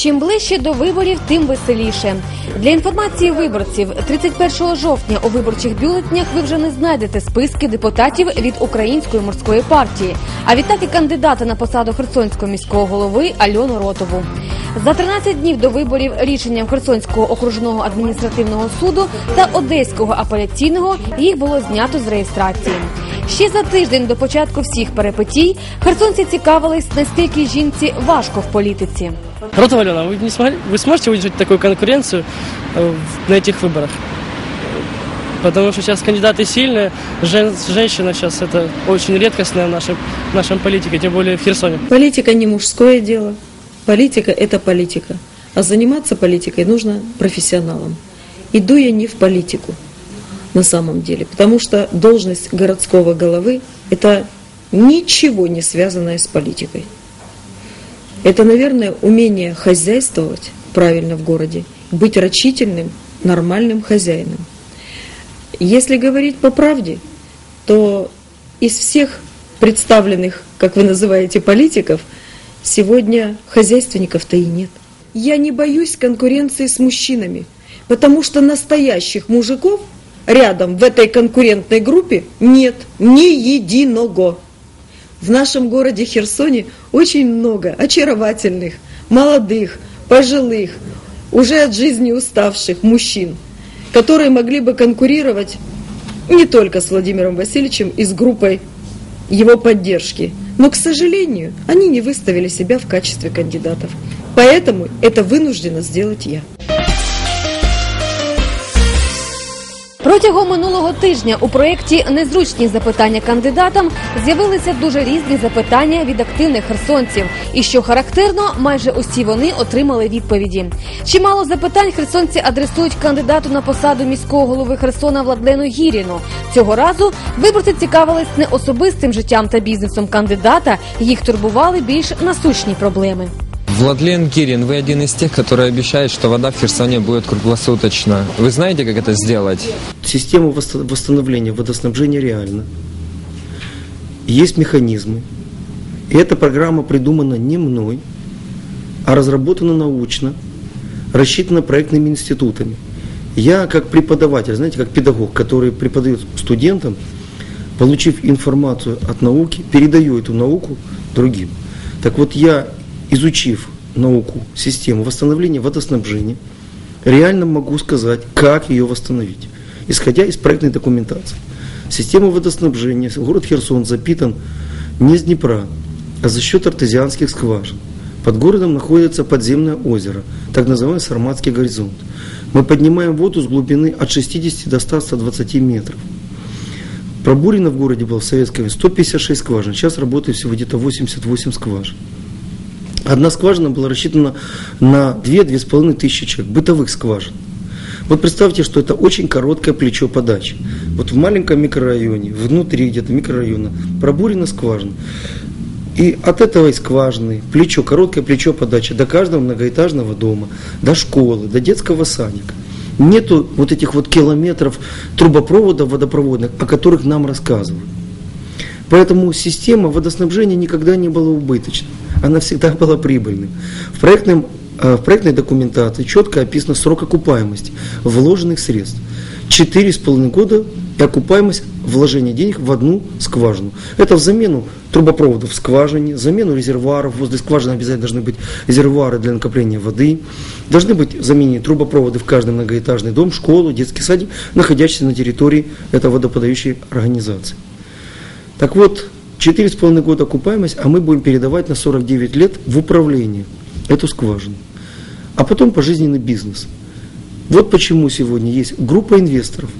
Чим ближче до виборів, тим веселіше. Для інформації виборців 31 жовтня у виборчих бюлетнях ви вже не знайдете списки депутатів від української морської партії, а відтак і кандидата на посаду Херсонського міського голови Альону Ротову. За 13 днів до виборів рішенням Херсонського окружного адміністративного суду та Одеського апеляційного їх було знято з реєстрації. Ще за тиждень до початку всіх перепитій херсонці цікавились, наскільки жінці важко в політиці. Ротова Алена, вы, не смог- вы сможете выдержать такую конкуренцию э, на этих выборах? Потому что сейчас кандидаты сильные, жен- женщина сейчас это очень редкостная в нашем, в нашем политике, тем более в Херсоне. Политика не мужское дело. Политика – это политика. А заниматься политикой нужно профессионалам. Иду я не в политику на самом деле, потому что должность городского головы – это ничего не связанное с политикой. Это, наверное, умение хозяйствовать правильно в городе, быть рачительным, нормальным хозяином. Если говорить по правде, то из всех представленных, как вы называете, политиков, сегодня хозяйственников-то и нет. Я не боюсь конкуренции с мужчинами, потому что настоящих мужиков рядом в этой конкурентной группе нет ни единого. В нашем городе Херсоне очень много очаровательных, молодых, пожилых, уже от жизни уставших мужчин, которые могли бы конкурировать не только с Владимиром Васильевичем и с группой его поддержки. Но, к сожалению, они не выставили себя в качестве кандидатов. Поэтому это вынуждена сделать я. Протягом минулого тижня у проєкті Незручні запитання кандидатам з'явилися дуже різні запитання від активних херсонців. І що характерно, майже усі вони отримали відповіді. Чимало запитань херсонці адресують кандидату на посаду міського голови Херсона Владлену Гіріну. Цього разу виборці цікавились не особистим життям та бізнесом кандидата, їх турбували більш насущні проблеми. Владлен Кирин, вы один из тех, которые обещают, что вода в Херсоне будет круглосуточно. Вы знаете, как это сделать? Система восстановления водоснабжения реальна. Есть механизмы. И эта программа придумана не мной, а разработана научно, рассчитана проектными институтами. Я как преподаватель, знаете, как педагог, который преподает студентам, получив информацию от науки, передаю эту науку другим. Так вот я, изучив науку, систему восстановления водоснабжения, реально могу сказать, как ее восстановить, исходя из проектной документации. Система водоснабжения, город Херсон запитан не с Днепра, а за счет артезианских скважин. Под городом находится подземное озеро, так называемый Сарматский горизонт. Мы поднимаем воду с глубины от 60 до 100-120 метров. Пробурено в городе было в советское время 156 скважин, сейчас работает всего где-то 88 скважин. Одна скважина была рассчитана на 2-2,5 тысячи человек, бытовых скважин. Вот представьте, что это очень короткое плечо подачи. Вот в маленьком микрорайоне, внутри где-то микрорайона, пробурена скважина. И от этой скважины, плечо, короткое плечо подачи до каждого многоэтажного дома, до школы, до детского садика. Нету вот этих вот километров трубопроводов водопроводных, о которых нам рассказывают. Поэтому система водоснабжения никогда не была убыточной. Она всегда была прибыльной. В, проектном, э, в проектной документации четко описан срок окупаемости вложенных средств. Четыре с половиной года и окупаемость вложения денег в одну скважину. Это в замену трубопроводов в скважине, замену резервуаров. Возле скважины обязательно должны быть резервуары для накопления воды. Должны быть заменены трубопроводы в каждый многоэтажный дом, школу, детский садик, находящийся на территории этой водоподающей организации. Так вот, 4,5 года окупаемость, а мы будем передавать на 49 лет в управление эту скважину. А потом пожизненный бизнес. Вот почему сегодня есть группа инвесторов,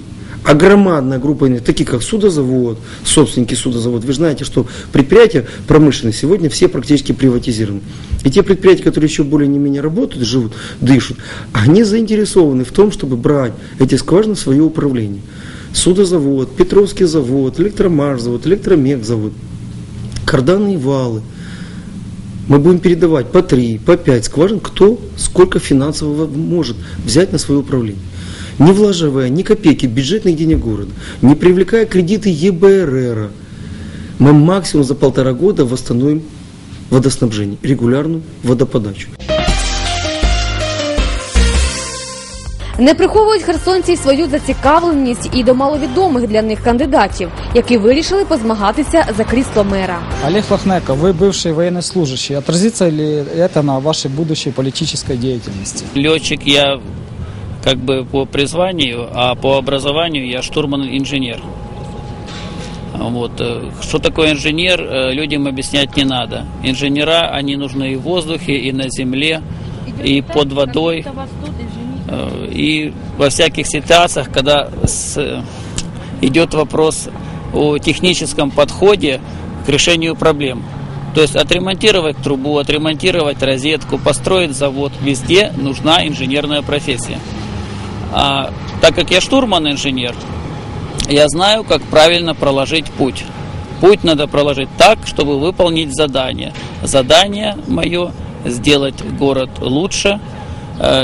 громадная группа инвесторов, такие как судозавод, собственники судозавода. Вы знаете, что предприятия промышленные сегодня все практически приватизированы. И те предприятия, которые еще более-не-менее работают, живут, дышат, они заинтересованы в том, чтобы брать эти скважины в свое управление. Судозавод, Петровский завод, электромаш-завод, электромех-завод, карданные валы. Мы будем передавать по 3, по 5 скважин, кто сколько финансово может взять на свое управление. Не вложивая ни копейки бюджетных денег города, не привлекая кредиты ЕБРР, мы максимум за полтора года восстановим водоснабжение, регулярную водоподачу. Не приховують херсонці й свою зацікавленість і до маловідомих для них кандидатів, які вирішили позмагатися за крісло мера. Олег Лохненко, вы бывший военнослужащий. Отразится ли это на вашей будущей политической деятельности? Летчик я как бы по призванию, а по образованию я штурман-инженер. Вот. э, Что такое инженер, э, людям объяснять не надо. Инженера, они нужны и в воздухе, и на земле, и под водой, э, И во всяких ситуациях, когда с- идет вопрос о техническом подходе к решению проблем. То есть отремонтировать трубу, отремонтировать розетку, построить завод, везде нужна инженерная профессия. А так как я штурман-инженер, я знаю, как правильно проложить путь. Путь надо проложить так, чтобы выполнить задание. Задание мое – сделать город лучше,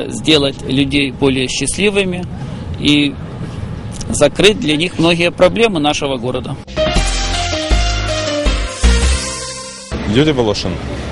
сделать людей более счастливыми и закрыть для них многие проблемы нашего города. Юрий Волошин,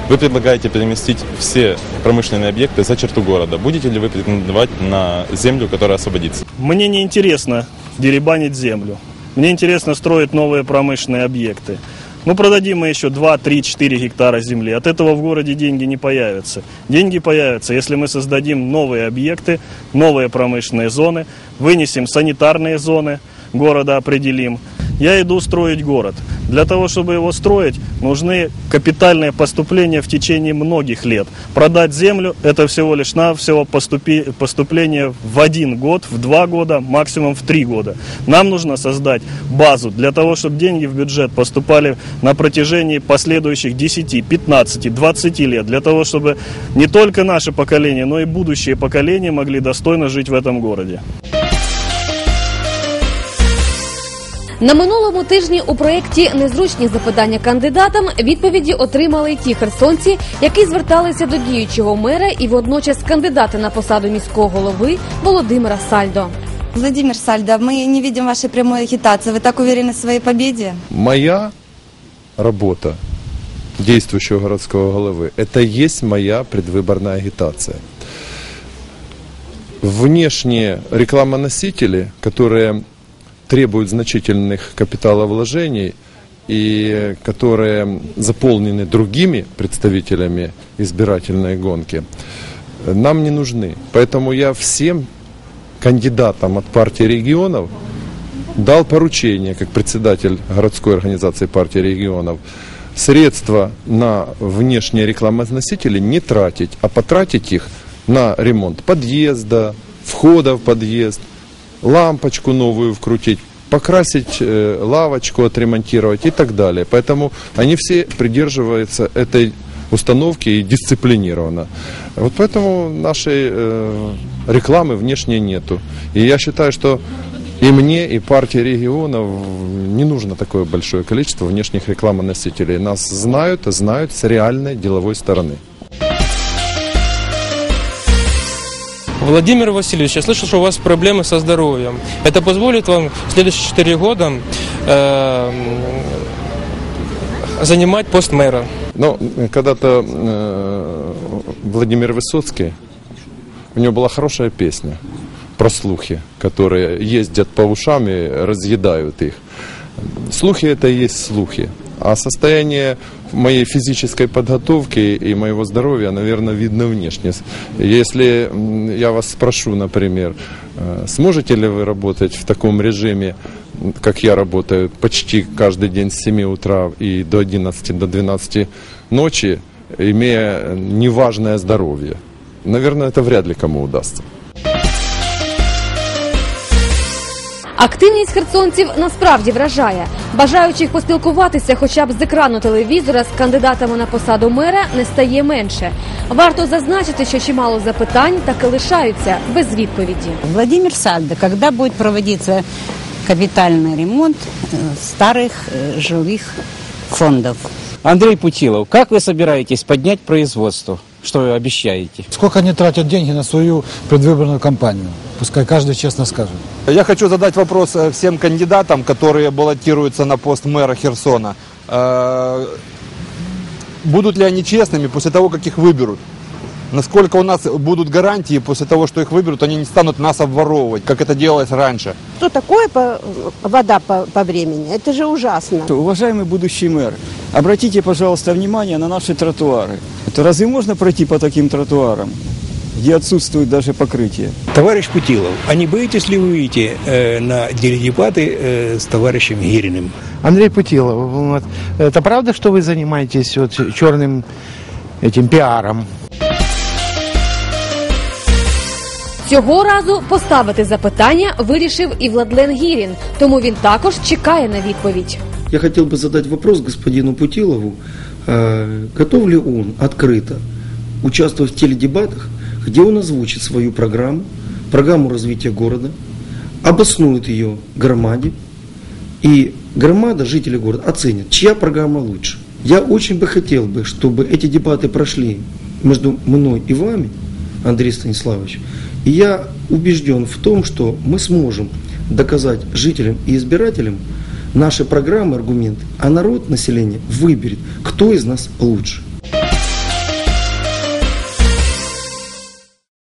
вы предлагаете переместить все промышленные объекты за черту города. Будете ли вы претендовать на землю, которая освободится? Мне не интересно деребанить землю. Мне интересно строить новые промышленные объекты. Ну, продадим мы еще 2, 3, 4 гектара земли. От этого в городе деньги не появятся. Деньги появятся, если мы создадим новые объекты, новые промышленные зоны, вынесем санитарные зоны города, определим. Я иду строить город. Для того, чтобы его строить, нужны капитальные поступления в течение многих лет. Продать землю – это всего лишь навсего поступи- поступление в один год, в два года, максимум в три года. Нам нужно создать базу для того, чтобы деньги в бюджет поступали на протяжении последующих 10, 15, 20 лет. Для того, чтобы не только наше поколение, но и будущие поколения могли достойно жить в этом городе. На минулому тижні у проєкті Незручні запитання кандидатам відповіді отримали й ті херсонці, які зверталися до діючого мера і водночас кандидата на посаду міського голови Володимира Сальдо. Владимир Сальдо, мы не видим вашей прямой агитации. Вы так уверены в своей победе? Моя работа действующего городского головы – это и есть моя предвыборная агитация. Внешние рекламоносители, которые Требуют значительных капиталовложений и которые заполнены другими представителями избирательной гонки, нам не нужны. Поэтому я всем кандидатам от партии регионов дал поручение, как председатель городской организации партии регионов, средства на внешние рекламоносители не тратить, а потратить их на ремонт подъезда, входа в подъезд, лампочку новую вкрутить, покрасить э, лавочку, отремонтировать и так далее. Поэтому они все придерживаются этой установки и дисциплинированно. Вот поэтому нашей э, рекламы внешней нету. И я считаю, что и мне, и партии регионов не нужно такое большое количество внешних рекламоносителей. Нас знают, знают с реальной деловой стороны. Владимир Васильевич, я слышал, что у вас проблемы со здоровьем. Это позволит вам в следующие четыре года э, занимать пост мэра? Но когда-то э, Владимир Высоцкий, у него была хорошая песня про слухи, которые ездят по ушам и разъедают их. Слухи это и есть слухи. А состояние моей физической подготовки и моего здоровья, наверное, видно внешне. Если я вас спрошу, например, э, сможете ли вы работать в таком режиме, как я работаю, почти каждый день с 7 утра и до 11, до 12 ночи, имея неважное здоровье? Наверное, это вряд ли кому удастся. Активність херсонців насправді вражає. Бажаючих поспілкуватися хоча б з екрану телевізора з кандидатами на посаду мера не стає менше. Варто зазначити, що чимало запитань так і лишаються без відповіді. Владимир Сальдо, когда будет проводиться капитальный ремонт э, старых э, жилых фондов? Андрей Путилов, как вы собираетесь поднять производство? Что вы обещаете? Сколько они тратят деньги на свою предвыборную кампанию? Пускай каждый честно скажет. Я хочу задать вопрос э, всем кандидатам, которые баллотируются на пост мэра Херсона. Э, Будут ли они честными после того, как их выберут? Насколько у нас будут гарантии после того, что их выберут, они не станут нас обворовывать, как это делалось раньше. Что такое по- вода по, по времени? Это же ужасно. Уважаемый будущий мэр, обратите, пожалуйста, внимание на наши тротуары. Это разве можно пройти по таким тротуарам, где отсутствует даже покрытие? Товарищ Путилов, а не боитесь ли вы выйти э, на дебаты э, с товарищем Гириным? Андрей Путилов, вот, это правда, что вы занимаетесь вот черным этим пиаром? Цього разу поставити запитання вирішив і Владлен Гірін, тому він також чекає на відповідь. Я хотел бы задать вопрос господину Путилову. Э, Готов ли он открыто участвовать в теледебатах, где он озвучит свою программу, программу развития города, обоснует ее громаде, и громада, жители города оценят, чья программа лучше. Я очень бы хотел бы, чтобы эти дебаты прошли между мной и вами, Андрей Станиславович. И я убежден в том, что мы сможем доказать жителям и избирателям наши программы, аргументы, а народ, население выберет, кто из нас лучше.